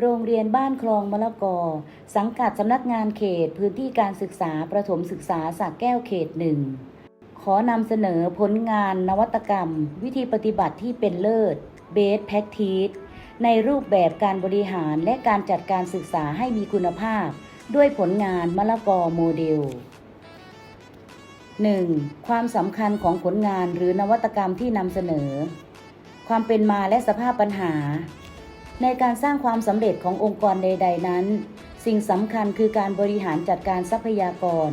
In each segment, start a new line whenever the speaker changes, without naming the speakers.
โรงเรียนบ้านคลองมะละกอ สังกัดสำนักงานเขตพื้นที่การศึกษาประถมศึกษาสระแก้วเขตหนึ่ง ขอนำเสนอผลงานนวัตกรรม วิธีปฏิบัติที่เป็นเลิศ Best Practice ในรูปแบบการบริหารและการจัดการศึกษาให้มีคุณภาพ ด้วยผลงานมะละกอโมเดล 1. ความสำคัญของผลงานหรือนวัตกรรมที่นำเสนอ ความเป็นมาและสภาพปัญหา ในการสร้างความสำเร็จขององค์กรใด ๆ นั้น สิ่งสำคัญคือการบริหารจัดการทรัพยากร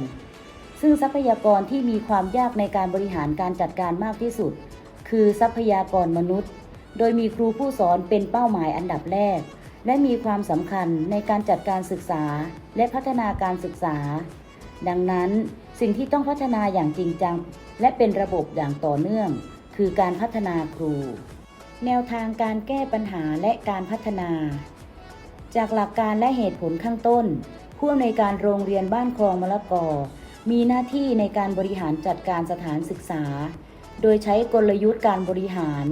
ซึ่งทรัพยากรที่มีความยากในการบริหารการจัดการมากที่สุด คือทรัพยากรมนุษย์ โดยมีครูผู้สอนเป็นเป้าหมายอันดับแรก และมีความสำคัญในการจัดการศึกษาและพัฒนาการศึกษา ดังนั้นสิ่งที่ต้องพัฒนาอย่างจริงจัง และเป็นระบบอย่างต่อเนื่อง คือการพัฒนาครู แนวทางการแก้ปัญหาและการพัฒนา จากหลักการและเหตุผลข้างต้น ผู้อำนวยการโรงเรียนบ้านคลองมะละกอ มีหน้าที่ในการบริหารจัดการสถานศึกษา โดยใช้กลยุทธ์การบริหาร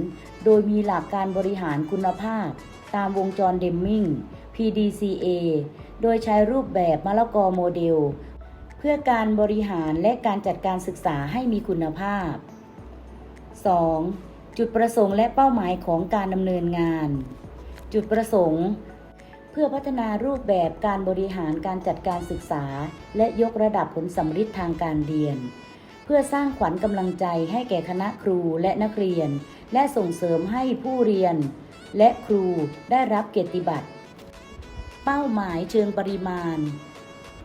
โดยมีหลักการบริหารคุณภาพ ตามวงจรเดมมิง PDCA โดยใช้รูปแบบมะละกอโมเดล เพื่อการบริหารและการจัดการศึกษาให้มีคุณภาพ 2. จุดประสงค์และเป้าหมายของการดำเนินงาน จุดประสงค์ เพื่อพัฒนารูปแบบการบริหารการจัดการศึกษา และยกระดับผลสำฤทธิ์ทางการเรียน เพื่อสร้างขวัญกำลังใจให้แก่คณะครูและนักเรียน และส่งเสริมให้ผู้เรียน และครูได้รับเกียรติบัตร เป้าหมายเชิงปริมาณ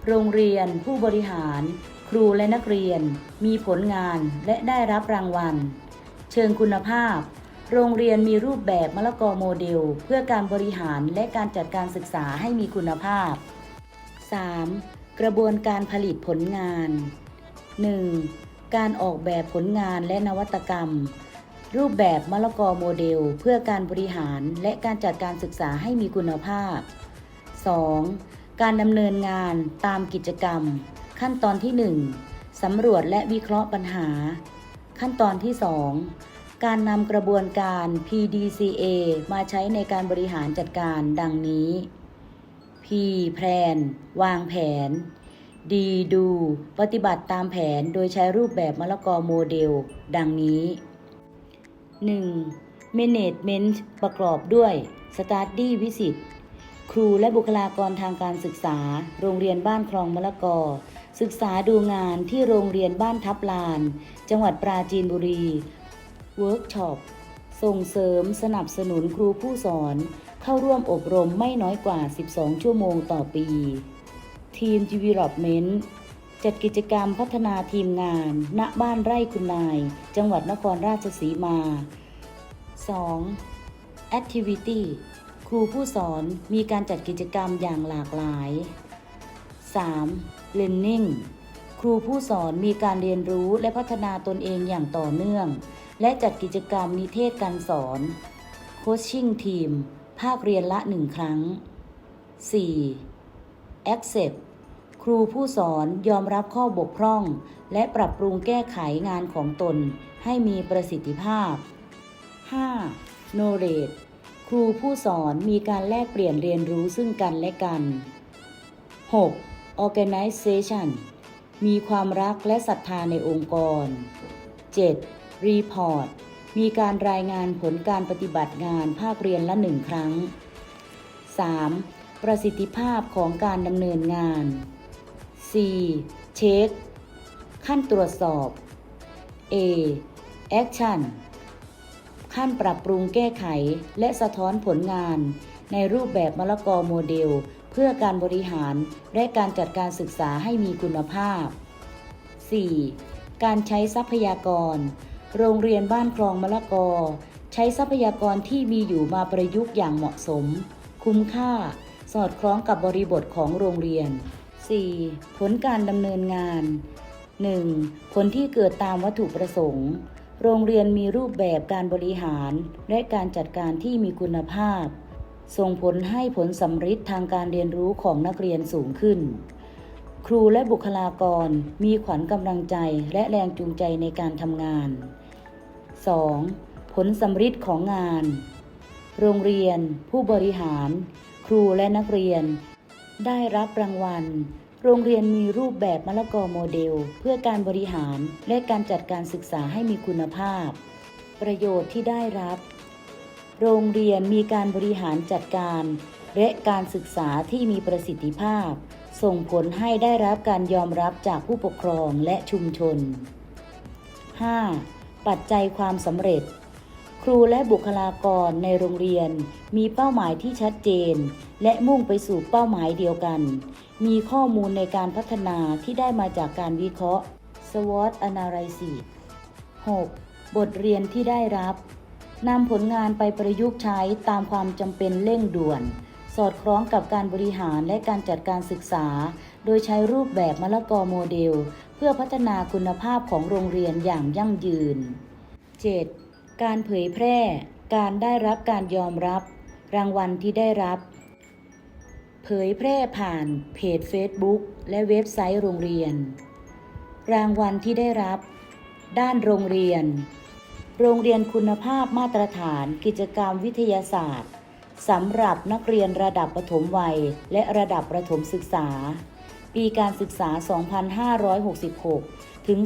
โรงเรียน ผู้บริหาร ครูและนักเรียน มีผลงานและได้รับรางวัล เชิงคุณภาพ โรงเรียนมีรูปแบบมะละกอโมเดล เพื่อการบริหารและการจัดการศึกษาให้มีคุณภาพ 3. กระบวนการผลิตผลงาน 1. การออกแบบผลงานและนวัตกรรม รูปแบบมะละกอโมเดล เพื่อการบริหารและการจัดการศึกษาให้มีคุณภาพ 2. การดำเนินงานตามกิจกรรม ขั้นตอนที่ 1สำรวจและวิเคราะห์ปัญหา ขั้นตอนที่ 2 การนำกระบวนการ PDCA มาใช้ในการบริหารจัดการดังนี้ P แพลนวางแผน D ดู ปฏิบัติตามแผนโดยใช้รูปแบบมะละกอโมเดล ดังนี้ 1. Management ประกอบด้วย Study Visit ครูและบุคลากรทางการศึกษา โรงเรียนบ้านคลองมะละกอ ศึกษาดูงานที่โรงเรียนบ้านทับลาน จังหวัดปราจีนบุรี เวิร์กช็อป ส่งเสริมสนับสนุนครูผู้สอน เข้าร่วมอบรมไม่น้อยกว่า 12 ชั่วโมงต่อปี ทีม Development จัดกิจกรรมพัฒนาทีมงาน ณ บ้านไร่คุณนาย จังหวัดนครราชสีมา 2. Activity ครูผู้สอนมีการจัดกิจกรรมอย่างหลากหลาย 3. Learning ครูผู้สอนมีการเรียนรู้และพัฒนาตนเองอย่างต่อเนื่อง และจัดกิจกรรมนิเทศการสอน Coaching Team ภาคเรียนละหนึ่งครั้ง 4. Accept ครูผู้สอนยอมรับข้อบกพร่อง และปรับปรุงแก้ไขงานของตนให้มีประสิทธิภาพ 5. Knowledge ครูผู้สอนมีการแลกเปลี่ยนเรียนรู้ซึ่งกันและกัน 6. Organization มีความรักและศรัทธาในองค์กร 7. Report มีการรายงานผลการปฏิบัติงานภาคเรียนละหนึ่งครั้ง 3. ประสิทธิภาพของการดำเนินงาน 4. เช็ค ขั้นตรวจสอบ A. Action ขั้นปรับปรุงแก้ไขและสะท้อนผลงานในรูปแบบมะละกอโมเดล เพื่อการบริหารและการจัดการศึกษาให้มีคุณภาพ 4. การใช้ทรัพยากร โรงเรียนบ้านคลองมะละกอ ใช้ทรัพยากรที่มีอยู่มาประยุกต์อย่างเหมาะสม คุ้มค่า สอดคล้องกับบริบทของโรงเรียน 4. ผลการดำเนินงาน 1. ผลที่เกิดตามวัตถุประสงค์ โรงเรียนมีรูปแบบการบริหาร และการจัดการที่มีคุณภาพ ส่งผลให้ผลสำฤทธิ์ทางการเรียนรู้ของนักเรียนสูงขึ้น ครูและบุคลากรมีขวัญกำลังใจและแรงจูงใจในการทำงาน 2. ผลสำฤทธิ์ของงาน โรงเรียน ผู้บริหาร ครูและนักเรียน ได้รับรางวัล โรงเรียนมีรูปแบบมะละกอโมเดล เพื่อการบริหารและการจัดการศึกษาให้มีคุณภาพ ประโยชน์ที่ได้รับ โรงเรียนมีการบริหารจัดการ และการศึกษาที่มีประสิทธิภาพ ส่งผลให้ได้รับการยอมรับจากผู้ปกครองและชุมชน 5. ปัจจัยความสำเร็จ ครูและบุคลากรในโรงเรียน มีเป้าหมายที่ชัดเจน และมุ่งไปสู่เป้าหมายเดียวกัน มีข้อมูลในการพัฒนาที่ได้มาจากการวิเคราะห์ SWOT Analysis 6. บทเรียนที่ได้รับ นำผลงานไปประยุกต์ใช้ตามความจำเป็นเร่งด่วน สอดคล้องกับการบริหารและการจัดการศึกษา โดยใช้รูปแบบมะละกอโมเดล เพื่อพัฒนาคุณภาพของโรงเรียนอย่างยั่งยืน 7. การเผยแพร่ การได้รับการยอมรับ รางวัลที่ได้รับ เผยแพร่ผ่านเพจ Facebook และเว็บไซต์โรงเรียน รางวัลที่ได้รับ ด้านโรงเรียน โรงเรียนคุณภาพมาตรฐานกิจกรรมวิทยาศาสตร์สำหรับนักเรียนระดับประถมวัย และระดับประถมศึกษา ปีการศึกษา 2566 ถึง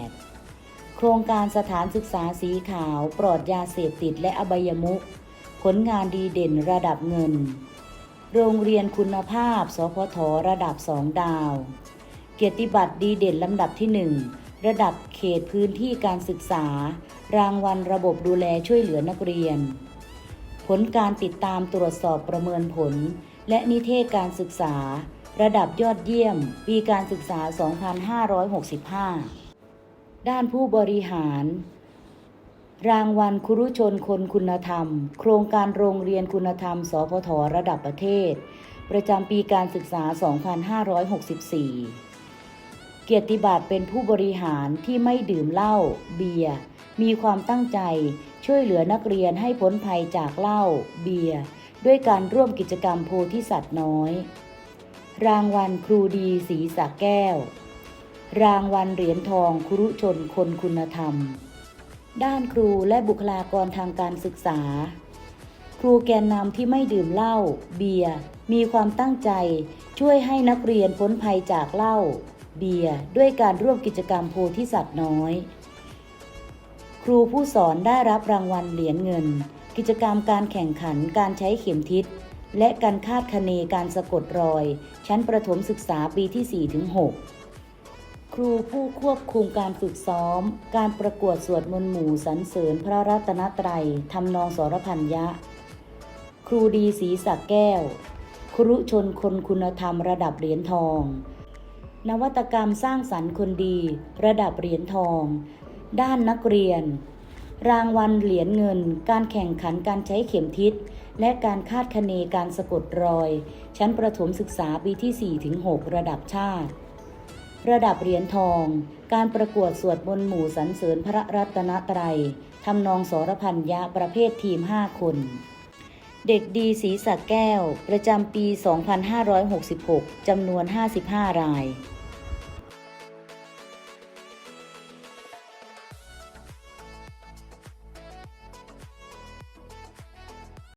2568 โครงการสถานศึกษาสีขาวปลอดยาเสพติดและอบายมุขผลงานดีเด่นระดับเงิน โรงเรียนคุณภาพ สพทระดับ 2 ดาว เกียรติบัตรดีเด่นลำดับที่ 1 ระดับเขตพื้นที่การศึกษา รางวัลระบบดูแลช่วยเหลือนักเรียน ผลการติดตามตรวจสอบประเมินผล และนิเทศการศึกษา ระดับยอดเยี่ยม ปีการศึกษา 2565 ด้านผู้บริหาร รางวัลครุชนคนคุณธรรม โครงการโรงเรียนคุณธรรม สพทระดับประเทศ ประจำปีการศึกษา 2564 เกียรติบัตรเป็นผู้บริหารที่ไม่ดื่มเหล้าเบียร์มีความตั้งใจช่วยเหลือนักเรียนให้พ้นภัยจากเหล้าเบียร์ด้วยการร่วมกิจกรรมโพธิสัตว์น้อย รางวัลครูดีศรีสะแก้ว รางวัลเหรียญทองครุชนคนคุณธรรม ด้านครูและบุคลากรทางการศึกษา ครูแกนนำที่ไม่ดื่มเหล้าเบียร์มีความตั้งใจช่วยให้นักเรียนพ้นภัยจากเหล้า เบียร์ด้วยการร่วมกิจกรรมโพธิสัตว์น้อย ครูผู้สอนได้รับรางวัลเหรียญเงิน กิจกรรมการแข่งขันการใช้เข็มทิศ และการคาดคะเนการสะกดรอย ชั้นประถมศึกษาปีที่ 4-6 ครูผู้ควบคุมการฝึกซ้อม การประกวดสวดมนต์หมู่สรรเสริญพระรัตนตรัยทำนองสรพันยะ ครูดีศรีสักแก้ว ครุชนคนคุณธรรมระดับเหรียญทอง นวัตกรรมสร้างสรรค์คนดี ระดับเหรียญทอง ด้านนักเรียน รางวัลเหรียญเงิน การแข่งขันการใช้เข็มทิศ และการคาดคะเนการสะกดรอย ชั้นประถมศึกษาปีที่ 4-6 ระดับชาติ ระดับเหรียญทอง การประกวดสวดมนต์หมู่สรรเสริญพระรัตนตรัยทำนองสรพันยะประเภททีม 5 คน เด็กดีศรีสักแก้ว ประจำปี 2566 จำนวน 55 ราย